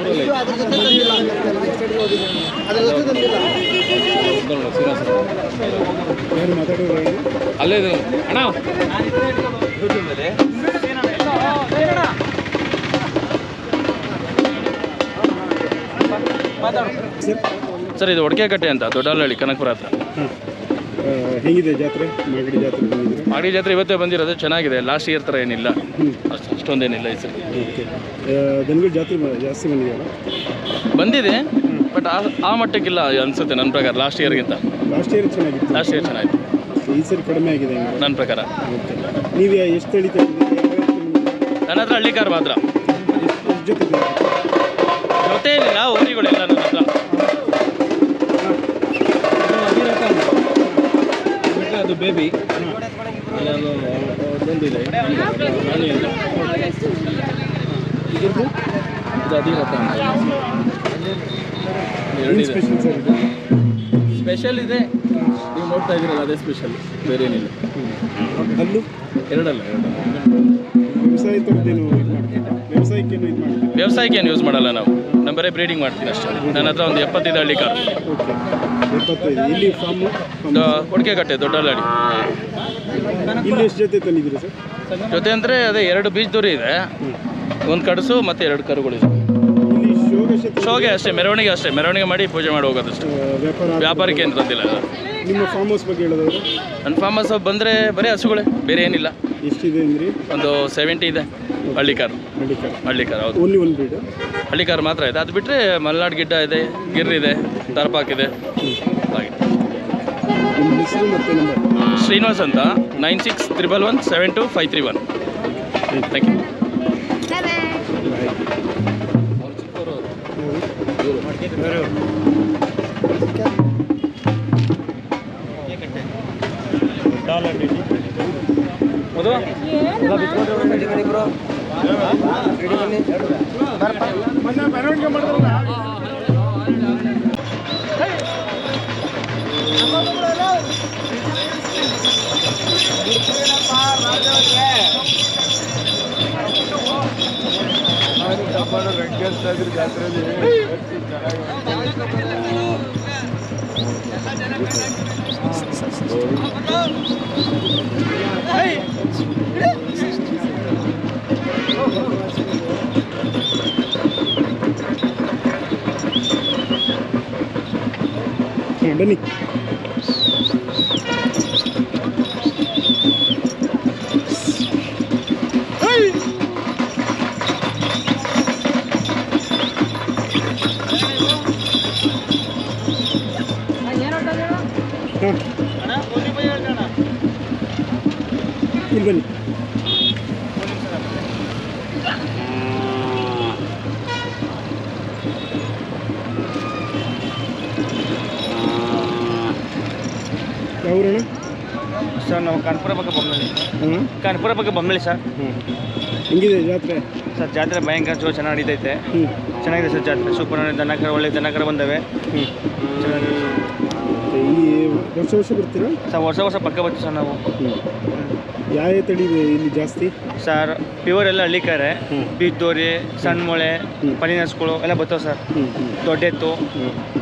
S2: ಹೇಳಿ?
S10: ಅಲ್ಲೇ ಅಣ್ಣ
S11: ಸರ್ ಇದು ಒಡಕೆಕಟ್ಟೆ ಅಂತ ದೊಡ್ಡಹಳ್ಳಿ ಕನಕಪುರ ಹತ್ರ
S2: ಹೇಗಿದೆ ಜಾತ್ರೆ? ಮಾಗಡಿ ಜಾತ್ರೆ
S11: ಮಾಗಡಿ ಜಾತ್ರೆ ಇವತ್ತೇ ಬಂದಿರೋದು ಚೆನ್ನಾಗಿದೆ. ಲಾಸ್ಟ್ ಇಯರ್ ಥರ ಏನಿಲ್ಲ. ಅಷ್ಟು ಅಷ್ಟೊಂದೇನಿಲ್ಲ ಈ ಸರಿ.
S2: ಓಕೆ. ದನಗಳ ಜಾತ್ರೆ ಜಾಸ್ತಿ ಬಂದಿದೆಯಲ್ಲ?
S11: ಬಂದಿದೆ ಬಟ್ ಆ ಆ ಮಟ್ಟಕ್ಕಿಲ್ಲ ಅನ್ಸುತ್ತೆ ನನ್ನ ಪ್ರಕಾರ ಲಾಸ್ಟ್ ಇಯರ್ಗಿಂತ
S2: ಲಾಸ್ಟ್ ಇಯರ್ ಚೆನ್ನಾಗಿತ್ತು.
S11: ಲಾಸ್ಟ್ ಇಯರ್ ಚೆನ್ನಾಗಿತ್ತು.
S2: ಈ ಸರಿ ಕಡಿಮೆ ಆಗಿದೆ
S11: ನನ್ನ ಪ್ರಕಾರ.
S2: ಓಕೆ. ನೀವು ಎಷ್ಟು ಹೇಳಿದ್ದೀರಿ
S11: ನನ್ನ ಹತ್ರ ಹಳ್ಳಿ ಕಾರ್ ಮಾತ್ರ?
S2: ಜೊತೆ
S11: ಏನಿಲ್ಲ ಊರಿಗಳಿಲ್ಲ ನನ್ನ
S2: ಅದು ಬೇಬಿ ಒಂದಿದೆ ಇದ್ರದ್ದು ಇದು ಸ್ಪೆಷಲ್ ಸರ್
S11: ಸ್ಪೆಷಲ್ ಇದೆ. ನೀವು ನೋಡ್ತಾ ಇದ್ದೀರಲ್ಲ ಅದೇ ಸ್ಪೆಷಲ್ ಬೇರೆ ಏನಿಲ್ಲ
S2: ಎರಡಲ್ಲ
S11: ಎರಡಲ್ಲ.
S2: ವ್ಯವಸಾಯ
S11: ವ್ಯವಸಾಯಕ್ಕೆ ಏನು ಯೂಸ್ ಮಾಡಲ್ಲ ನಾವು. ನಮ್ಮ ಬರೀ ಬ್ರೀಡಿಂಗ್ ಮಾಡ್ತೀನಿ ಅಷ್ಟೇ. ನನ್ನ ಹತ್ರ ಒಂದು ಎಪ್ಪತ್ತೈದು ಹಳ್ಳಿ ಕಾರ್
S2: ಇಲ್ಲಿ ಫಾರ್ಮ್
S11: ಕೊಡಕೆಕಟ್ಟೆ ದೊಡ್ಡಹಳ್ಳಿ.
S2: ಇಲ್ಲಿ ಎಷ್ಟು ಜೊತೆ ತಂದಿದ್ದೀರಿ ಸರ್?
S11: ಜೊತೆ ಅಂದರೆ ಅದೇ ಎರಡು ಬೀಚ್ ದೂರ ಇದೆ ಒಂದು ಕಡಸು ಮತ್ತು ಎರಡು ಕರುಗಳಿದೆ
S2: ಶೋಗೆ
S11: ಅಷ್ಟೇ ಮೆರವಣಿಗೆ ಅಷ್ಟೇ. ಮೆರವಣಿಗೆ ಮಾಡಿ ಪೂಜೆ ಮಾಡಿ ಹೋಗೋದಷ್ಟೇ.
S2: ವ್ಯಾಪಾರ
S11: ವ್ಯಾಪಾರಕ್ಕೆ ಏನು ತಂದಿಲ್ಲ
S2: ನಿಮ್ಮ ಫಾರ್ಮ್ ಹೌಸ್ ಬಗ್ಗೆ ಹೇಳೋದು
S11: ನನ್ನ ಫಾರ್ಮ್ ಹೌಸ್ ಬಂದರೆ ಬರೀ ಹಸುಗಳೇ ಬೇರೆ ಏನಿಲ್ಲ.
S2: ಎಷ್ಟಿದೆ ಅಂದ್ರಿ?
S11: ಒಂದು ಸೆವೆಂಟಿ ಇದೆ. ಹಳ್ಳಿ ಕಾರ್
S2: ಹಳ್ಳಿ ಕಾರ್
S11: ಹೌದು.
S2: ಓನ್ಲಿ ಒಂದು ಬ್ರೀಡ್
S11: ಹಳ್ಳಿ ಕಾರ್ ಮಾತ್ರ ಇದೆ. ಅದು ಬಿಟ್ಟರೆ ಮಲೆನಾಡು ಗಿಡ್ಡ ಇದೆ ಗಿರ್ ಇದೆ ತರ್ಪಾಕ್ ಇದೆ. ಹಾಗೆ. ಶ್ರೀನಿವಾಸ್ ಅಂತ. Nine six triple one seven two five three one. Thank you
S2: ಹಾಂ ಬನ್ನಿ ಹಾಂ ಇಲ್ಲಿ ಬನ್ನಿ ಯಾವೂರಣ್ಣ
S11: ನಾವು ಕಾನ್ಪುರ ಬಗ್ಗೆ ಬೊಮ್ಮಳಿ
S2: ಹ್ಞೂ
S11: ಕಾನ್ಪುರ ಬಗ್ಗೆ ಸರ್.
S2: ಹೆಂಗಿದೆ ಜಾತ್ರೆ?
S11: ಸರ್ ಜಾತ್ರೆ ಭಯಂಕರ ಜೋ ಚೆನ್ನಾಗಿ ನಡೀತೈತೆ.
S2: ಹ್ಞೂ
S11: ಚೆನ್ನಾಗಿದೆ ಸರ್ ಜಾತ್ರೆ. ಸೂಪರ್ ದನಕರ ಒಳ್ಳೆ ದನಕರ ಬಂದವೆ.
S2: ಹ್ಞೂ
S11: ಚೆನ್ನಾಗಿದೆ
S2: ವರ್ಷ ವರ್ಷ ಬರ್ತೀರಾ?
S11: ಸರ್ ವರ್ಷ ವರ್ಷ ಪಕ್ಕ ಬರ್ತೀವಿ ಸರ್ ನಾವು.
S2: ಯಾವ ತಳಿ ಇದೆ ಇಲ್ಲಿ ಜಾಸ್ತಿ?
S11: ಸರ್ ಪ್ಯೂರ್ ಎಲ್ಲ ಹಳ್ಳಿಕಾರೆ ಬಿದ್ದೋರಿ ಸಣ್ಣ ಮೊಳೆ. ಪನಿನಸ್ಗಳು ಎಲ್ಲ ಬರ್ತವೆ ಸರ್. ದೊಡ್ಡ ಎತ್ತು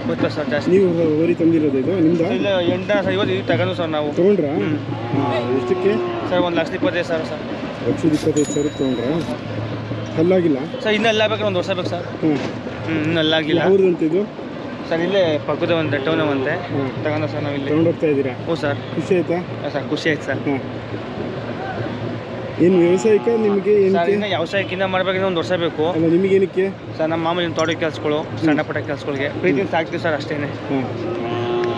S11: ಬರ್ತಾವೆ ಸರ್ ಜಾಸ್ತಿ.
S2: ನೀವು ಹೋರಿ ತಂದಿರೋದು ಇದು ನಿಮ್ದು?
S11: ಇಲ್ಲ ಎಂಟು ಸರ್ ಇವತ್ತು ಇದು ತಗೊಂಡು ಸರ್ ನಾವು.
S2: ತೊಗೊಂಡ್ರಾ? ಎಷ್ಟಕ್ಕೆ?
S11: ಸರ್ ಒಂದು ಲಕ್ಷದ ಇಪ್ಪತ್ತೈದು ಸಾವಿರ ಸರ್.
S2: ಲಕ್ಷದ ಇಪ್ಪತ್ತೈದು ಸಾವಿರ ತೊಗೊಂಡ್ರಾ? ಹಲ್ಲಾಗಿಲ್ಲ?
S11: ಸರ್ ಇನ್ನೂ ಎಲ್ಲ ಬೇಕಾದ್ರೆ ಒಂದು ವರ್ಷ ಬೇಕು ಸರ್.
S2: ಹ್ಞೂ
S11: ಹ್ಞೂ ಇನ್ನೂ ಅಲ್ಲಾಗಿಲ್ಲ
S2: ಅಂತಿದ್ದು ಇದು
S11: ಸರ್ ಇಲ್ಲೇ ಪಕ್ಕದ ಒಂದು ಟೌನ್
S2: ಹ್ಮ್.
S11: ತಗೊಂಡ ಸರ್ ನಾವು ಇಲ್ಲಿ
S2: ಹೋಗ್ತಾ ಇದ್ದೀರಾ?
S11: ಹ್ಞೂ ಸರ್.
S2: ಖುಷಿ ಆಯ್ತಾ?
S11: ಸರ್ ಖುಷಿ ಆಯ್ತು ಸರ್.
S2: ಹಾಂ ಏನು ವ್ಯವಸಾಯಕ್ಕೆ ನಿಮಗೆ
S11: ಸರ್ ಇನ್ನು ವ್ಯವಸಾಯಕ್ಕಿಂತ ಮಾಡ್ಬೇಕಂದ್ರೆ ಒಂದು ವರ್ಷ ಬೇಕು.
S2: ನಿಮಗೆ ಏನಕ್ಕೆ?
S11: ಸರ್ ನಮ್ಮ ಮಾಮೂಲಿ ತೋಟದ ಕೆಲಸಗಳು ಸಣ್ಣ ಪುಟ್ಟ ಕೆಲಸಗಳಿಗೆ. ಪ್ರೀತಿ ಸಾಕ್ತೀವಿ ಸರ್ ಅಷ್ಟೇ
S2: ಹಾಂ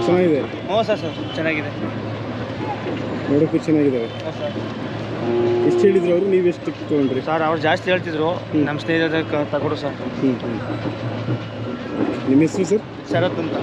S2: ಚೆನ್ನಾಗಿದೆ?
S11: ಹ್ಞೂ ಸರ್ ಸರ್ ಚೆನ್ನಾಗಿದೆ.
S2: ನೋಡೋಕ್ಕೂ ಚೆನ್ನಾಗಿದ್ದಾವೆ
S11: ಹ್ಞೂ ಸರ್.
S2: ಎಷ್ಟು ಹೇಳಿದ್ರು ಅವರು ನೀವು ಎಷ್ಟು ತೊಗೊಂಡ್ರಿ?
S11: ಸರ್ ಅವ್ರು ಜಾಸ್ತಿ ಹೇಳ್ತಿದ್ರು. ನಮ್ಮ ಸ್ನೇಹಿತರ ತಗೊಡು ಸರ್.
S2: ಹ್ಞೂ ಹ್ಞೂ ನಿಮ್ಮ ಹೆಸರು ಸರ್?
S11: ಶರತ್ ಅಂತ